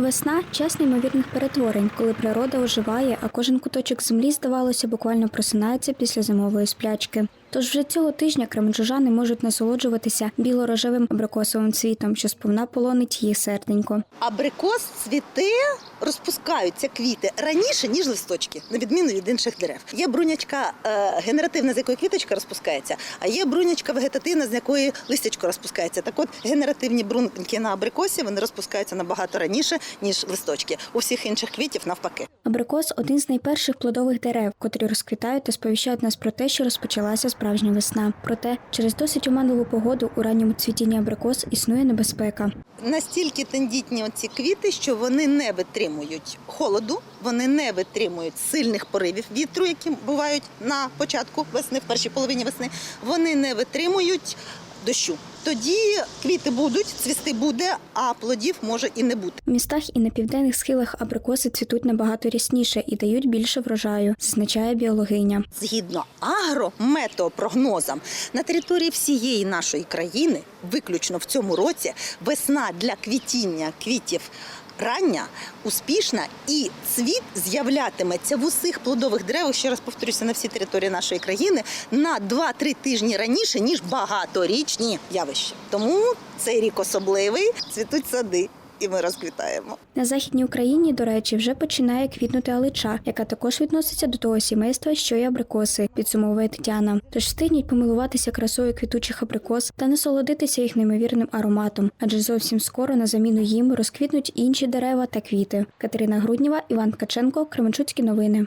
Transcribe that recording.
Весна час неймовірних перетворень, коли природа оживає, а кожен куточок землі, здавалося, буквально просинається після зимової сплячки. Тож вже цього тижня кременчужани можуть насолоджуватися біло-рожевим абрикосовим цвітом, що сповна полонить їх серденько. Абрикос цвіте, розпускаються квіти раніше, ніж листочки, на відміну від інших дерев. Є брунячка е, генеративна, з якої квіточка розпускається, а є брунячка вегетативна, з якої листячко розпускається. Так от генеративні бруньки на абрикосі вони розпускаються набагато раніше, ніж листочки. У всіх інших квітів навпаки. Абрикос один з найперших плодових дерев, котрі розквітають та сповіщають нас про те, що розпочалася справжня весна. Проте через досить оманливу погоду у ранньому цвітінні абрикос існує небезпека. Настільки тендітні оці квіти, що вони не витримують холоду, вони не витримують сильних поривів вітру, які бувають на початку весни, в першій половині весни. Вони не витримують дощу. Тоді квіти будуть, цвісти буде, а плодів може і не бути. В містах і на південних схилах абрикоси цвітуть набагато рясніше і дають більше врожаю, зазначає біологиня. Згідно агрометеопрогнозам, на території всієї нашої країни, виключно в цьому році, весна для квітіння квітів рання, успішна і цвіт з'являтиметься в усіх плодових деревах, ще раз повторюся, на всій території нашої країни на 2-3 тижні раніше, ніж багаторічні явища. Тому цей рік особливий, цвітуть сади, і ми розквітаємо. На західній Україні, до речі, вже починає квітнути алича, яка також відноситься до того сімейства, що й абрикоси, підсумовує Тетяна. Тож встигніть помилуватися красою квітучих абрикос та насолодитися їх неймовірним ароматом, адже зовсім скоро на заміну їм розквітнуть інші дерева та квіти. Катерина Грудніва, Іван Ткаченко, Кременчуцькі новини.